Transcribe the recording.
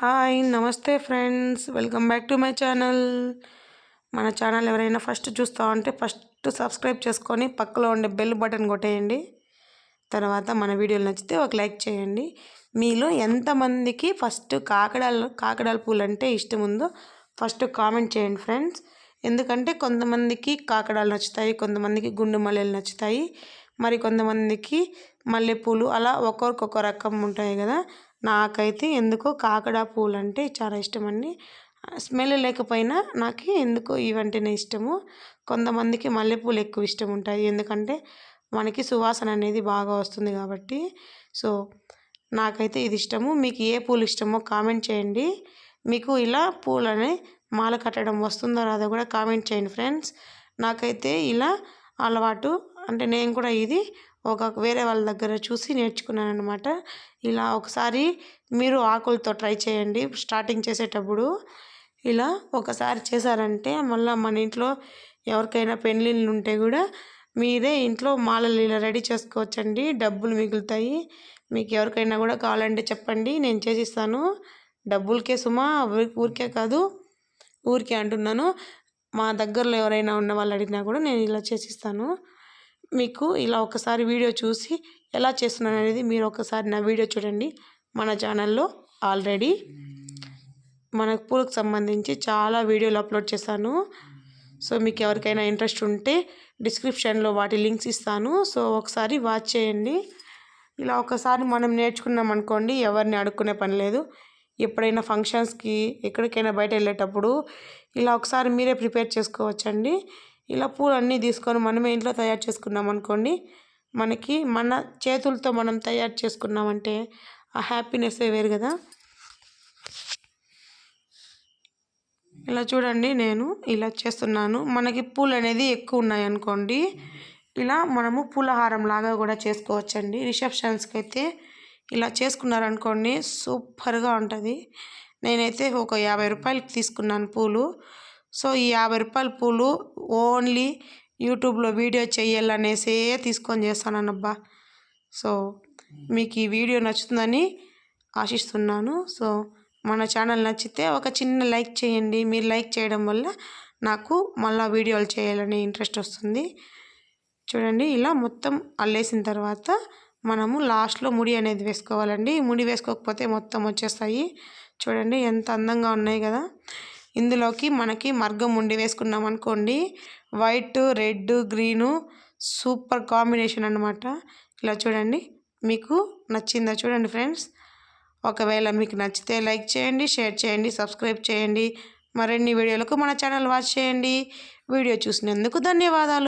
Hi నమస్తే friends. Welcome back to my channel. మన channel ఎవరైనా ఫస్ట్ చూస్తా ఉంటే ఫస్ట్ సబ్స్క్రైబ్ చేసుకొని పక్కలో ఉండే బెల్ బటన్ కొట్టేయండి. తర్వాత మన వీడియోలు నచ్చితే ఒక లైక్ చేయండి. మీలో ఎంతమందికి ఫస్ట్ కాకడాలు కాకడాల పూలు అంటే ఇష్టం ఉందో ఫస్ట్ కామెంట్ చేయండి ఫ్రెండ్స్. ఎందుకంటే కొంతమందికి కాకడాలు నచ్చుతాయి కొంతమందికి గుండు మల్లెలు నచ్చుతాయి. మరి కొంతమందికి మల్లెపూలు అలా ఒక్కొక్కరికి రకం ఉంటాయి కదా. నాకైతే ఎందుకో కాకడా పూలు అంటే చాలా ఇష్టమండి. స్మెల్ లేకపోయినా నాకు ఎందుకో ఇవంటేనే ఇష్టము. కొంతమందికి మల్లెపూలు ఎక్కువ ఇష్టం ఉంటాయి. ఎందుకంటే మనకి సువాసన అనేది బాగా వస్తుంది కాబట్టి. సో నాకైతే ఇది ఇష్టము. మీకు ఏ పూలు ఇష్టమో కామెంట్ చేయండి. మీకు ఇలా పూలని మాల కట్టడం వస్తుందో రాదో కూడా కామెంట్ చేయండి ఫ్రెండ్స్. నాకైతే ఇలా అలవాటు అంటే నేను కూడా ఇది ఒక వేరే వాళ్ళ దగ్గర చూసి నేర్చుకున్నాను అనమాట ఇలా ఒకసారి మీరు ఆకులతో ట్రై చేయండి. స్టార్టింగ్ చేసేటప్పుడు ఇలా ఒకసారి చేశారంటే మళ్ళీ మన ఇంట్లో ఎవరికైనా పెళ్ళిళ్ళు ఉంటే కూడా మీరే ఇంట్లో మాలలు ఇలా రెడీ చేసుకోవచ్చండి. డబ్బులు మిగులుతాయి. మీకు ఎవరికైనా కూడా కావాలంటే చెప్పండి. నేను చేసిస్తాను. డబ్బులకే సుమా ఊరికే కాదు ఊరికే అంటున్నాను. మా దగ్గరలో ఎవరైనా ఉన్న వాళ్ళు అడిగినా కూడా నేను ఇలా చేసిస్తాను. మీకు ఇలా ఒకసారి వీడియో చూసి ఎలా చేస్తున్నాను అనేది మీరు ఒకసారి నా వీడియో చూడండి. మన ఛానల్లో ఆల్రెడీ మన పూలకు సంబంధించి చాలా వీడియోలు అప్లోడ్ చేశాను. సో మీకు ఎవరికైనా ఇంట్రెస్ట్ ఉంటే డిస్క్రిప్షన్లో వాటి లింక్స్ ఇస్తాను. సో ఒకసారి వాచ్ చేయండి. ఇలా ఒకసారి మనం నేర్చుకున్నాం అనుకోండి ఎవరిని అడుక్కునే పని లేదు. ఎప్పుడైనా ఫంక్షన్స్కి ఎక్కడికైనా బయట వెళ్ళేటప్పుడు ఇలా ఒకసారి మీరే ప్రిపేర్ చేసుకోవచ్చండి. ఇలా పూలన్నీ తీసుకొని మనమే ఇంట్లో తయారు చేసుకున్నాం అనుకోండి మనకి మన చేతులతో మనం తయారు చేసుకున్నామంటే ఆ హ్యాపీనెస్సే వేరు కదా. ఇలా చూడండి నేను ఇలా చేస్తున్నాను. మనకి పూలు అనేది ఎక్కువ ఉన్నాయి అనుకోండి ఇలా మనము పూలహారం లాగా కూడా చేసుకోవచ్చండి. రిసెప్షన్స్కి అయితే ఇలా చేసుకున్నారనుకోండి సూపర్గా ఉంటుంది. నేనైతే ఒక యాభై రూపాయలకి తీసుకున్నాను పూలు. సో ఈ యాభై రూపాయల పూలు ఓన్లీ యూట్యూబ్లో వీడియో చేయాలనేసే తీసుకొని చేస్తానబ్బా సో మీకు ఈ వీడియో నచ్చుతుందని ఆశిస్తున్నాను. సో మన ఛానల్ నచ్చితే ఒక చిన్న లైక్ చేయండి. మీరు లైక్ చేయడం వల్ల నాకు మళ్ళీ వీడియోలు చేయాలనే ఇంట్రెస్ట్ వస్తుంది. చూడండి ఇలా మొత్తం అల్లేసిన తర్వాత మనము లాస్ట్లో ముడి అనేది వేసుకోవాలండి. ముడి వేసుకోకపోతే మొత్తం వచ్చేస్తాయి. చూడండి ఎంత అందంగా ఉన్నాయి కదా. ఇందులోకి మనకి మర్గం ఉండి వేసుకున్నాం అనుకోండి. White red green super combination అనమాట ఇలా చూడండి. మీకు నచ్చిందా చూడండి ఫ్రెండ్స్. ఒకవేళ మీకు నచ్చితే లైక్ చేయండి షేర్ చేయండి సబ్స్క్రైబ్ చేయండి. మరిన్ని వీడియోలకు మన ఛానల్ వాచ్ చేయండి. వీడియో చూసినందుకు ధన్యవాదాలు.